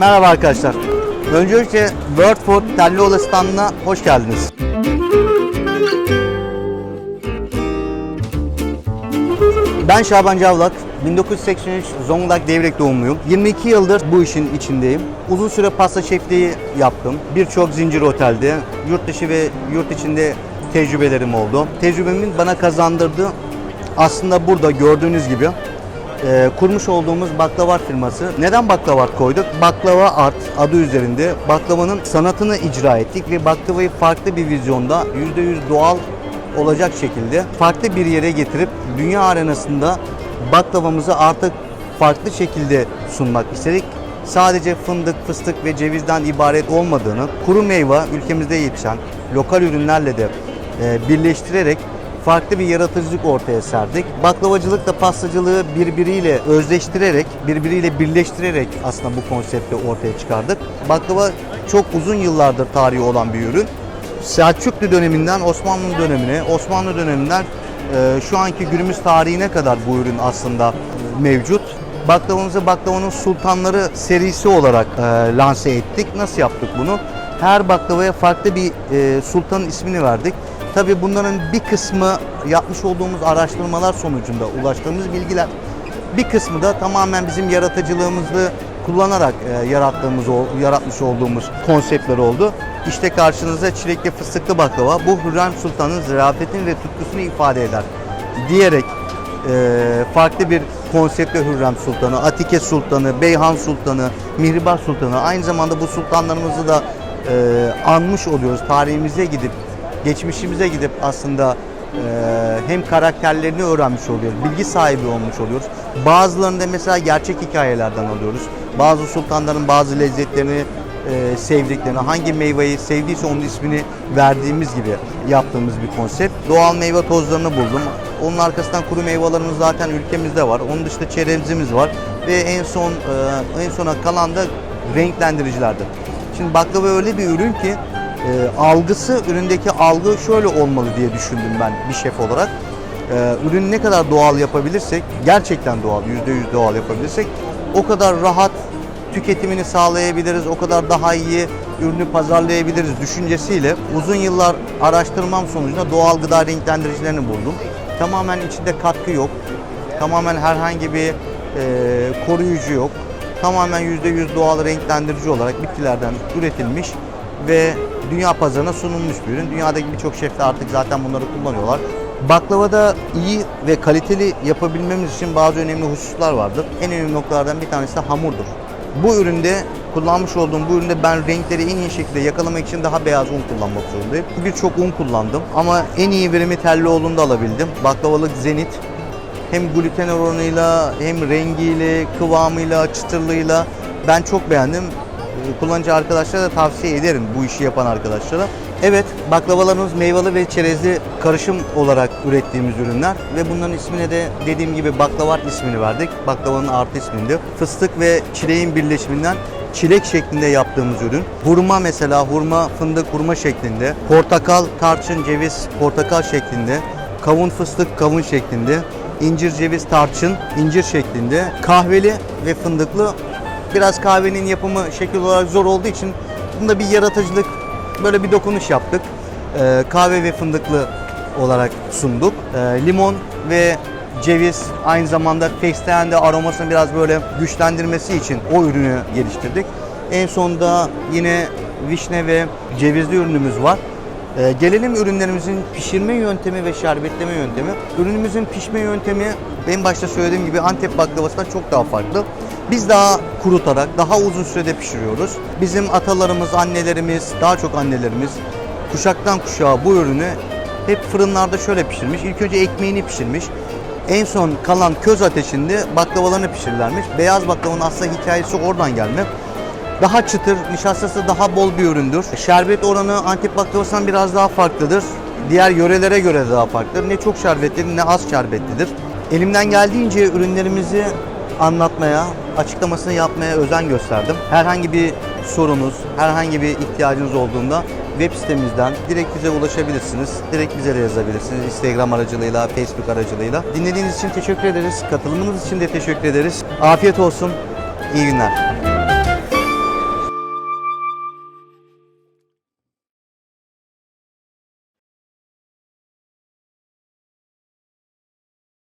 Merhaba arkadaşlar. Öncelikle World Food Tellioğlu standına hoş geldiniz. Ben Şaban Cavlak. 1983 Zonguldak Devrek doğumluyum. 22 yıldır bu işin içindeyim. Uzun süre pasta şefliği yaptım. Birçok zincir otelde, yurt dışı ve yurt içinde tecrübelerim oldu. Tecrübemin bana kazandırdığı aslında burada gördüğünüz gibi e, kurmuş olduğumuz baklava art firması. Neden baklava art koyduk? Baklava art adı üzerinde baklavanın sanatını icra ettik ve baklavayı farklı bir vizyonda %100 doğal olacak şekilde farklı bir yere getirip dünya arenasında baklavamızı artık farklı şekilde sunmak istedik. Sadece fındık, fıstık ve cevizden ibaret olmadığını, kuru meyve ülkemizde yetişen lokal ürünlerle de e, birleştirerek farklı bir yaratıcılık ortaya serdik. Baklavacılıkla pastacılığı birbiriyle özleştirerek, birbiriyle birleştirerek aslında bu konsepti ortaya çıkardık. Baklava çok uzun yıllardır tarihi olan bir ürün. Selçuklu döneminden Osmanlı dönemine, Osmanlı döneminden e, şu anki günümüz tarihine kadar bu ürün aslında e, mevcut. Baklavamızı baklavanın sultanları serisi olarak e, lanse ettik. Nasıl yaptık bunu? Her baklavaya farklı bir sultanın ismini verdik. Tabii bunların bir kısmı yapmış olduğumuz araştırmalar sonucunda ulaştığımız bilgiler. Bir kısmı da tamamen bizim yaratıcılığımızı kullanarak e, yarattığımız, yaratmış olduğumuz konseptler oldu. İşte karşınızda çilekli fıstıklı baklava. Bu Hürrem Sultan'ın zerafetini ve tutkusunu ifade eder. Diyerek e, farklı bir konseptle Hürrem Sultan'ı, Atike Sultan'ı, Beyhan Sultan'ı, Mihribar Sultan'ı aynı zamanda bu sultanlarımızı da e, anmış oluyoruz. Tarihimize gidip, geçmişimize gidip aslında hem karakterlerini öğrenmiş oluyoruz, bilgi sahibi olmuş oluyoruz. Bazılarını da mesela gerçek hikayelerden alıyoruz. Bazı sultanların bazı lezzetlerini e, sevdiklerini, hangi meyveyi sevdiyse onun ismini verdiğimiz gibi yaptığımız bir konsept. Doğal meyve tozlarını buldum. Onun arkasından kuru meyvelerimiz zaten ülkemizde var. Onun dışında çerezimiz var ve en son e, en sona kalan da renklendiricilerdir. Şimdi baklava öyle bir ürün ki e, algısı, üründeki algı şöyle olmalı diye düşündüm ben bir şef olarak. E, ürünü ne kadar doğal yapabilirsek, gerçekten doğal, %100 doğal yapabilirsek o kadar rahat tüketimini sağlayabiliriz, o kadar daha iyi ürünü pazarlayabiliriz düşüncesiyle uzun yıllar araştırmam sonucunda doğal gıda renklendiricilerini buldum. Tamamen içinde katkı yok, tamamen herhangi bir e, koruyucu yok. Tamamen %100 doğal renklendirici olarak bitkilerden üretilmiş ve dünya pazarına sunulmuş bir ürün. Dünyadaki birçok şef de artık zaten bunları kullanıyorlar. Baklavada iyi ve kaliteli yapabilmemiz için bazı önemli hususlar vardır. En önemli noktalardan bir tanesi de hamurdur. Bu üründe kullanmış olduğum bu üründe ben renkleri en iyi şekilde yakalamak için daha beyaz un kullanmak zorundayım. Birçok un kullandım ama en iyi verimi Telloğlu'nda alabildim. Baklavalık Zenit hem gluten oranıyla hem rengiyle, kıvamıyla, çıtırlığıyla ben çok beğendim. Ee, Kullanıcı arkadaşlara da tavsiye ederim bu işi yapan arkadaşlara. Evet, baklavalarımız meyveli ve çerezli karışım olarak ürettiğimiz ürünler ve bunların ismine de dediğim gibi baklavat ismini verdik. Baklavanın artı isminde. Fıstık ve çileğin birleşiminden çilek şeklinde yaptığımız ürün. Hurma mesela hurma, fındık hurma şeklinde. Portakal, tarçın, ceviz, portakal şeklinde. Kavun fıstık kavun şeklinde. incir ceviz tarçın incir şeklinde. Kahveli ve fındıklı. Biraz kahvenin yapımı şekil olarak zor olduğu için bunda bir yaratıcılık, böyle bir dokunuş yaptık. Ee, kahve ve fındıklı olarak sunduk. Ee, limon ve ceviz aynı zamanda fesleğen de aromasını biraz böyle güçlendirmesi için o ürünü geliştirdik. En sonunda yine vişne ve cevizli ürünümüz var. Ee, gelelim ürünlerimizin pişirme yöntemi ve şerbetleme yöntemi. Ürünümüzün pişme yöntemi en başta söylediğim gibi Antep baklavasından çok daha farklı. Biz daha kurutarak, daha uzun sürede pişiriyoruz. Bizim atalarımız, annelerimiz, daha çok annelerimiz kuşaktan kuşağa bu ürünü hep fırınlarda şöyle pişirmiş. İlk önce ekmeğini pişirmiş. En son kalan köz ateşinde baklavalarını pişirirlermiş. Beyaz baklavanın aslında hikayesi oradan gelme. Daha çıtır, nişastası daha bol bir üründür. Şerbet oranı Antep baklavasından biraz daha farklıdır. Diğer yörelere göre daha farklıdır. Ne çok şerbetli ne az şerbetlidir. Elimden geldiğince ürünlerimizi anlatmaya, açıklamasını yapmaya özen gösterdim. Herhangi bir sorunuz, herhangi bir ihtiyacınız olduğunda web sitemizden direkt bize ulaşabilirsiniz. Direkt bize de yazabilirsiniz. Instagram aracılığıyla, Facebook aracılığıyla. Dinlediğiniz için teşekkür ederiz. Katılımınız için de teşekkür ederiz. Afiyet olsun. İyi günler.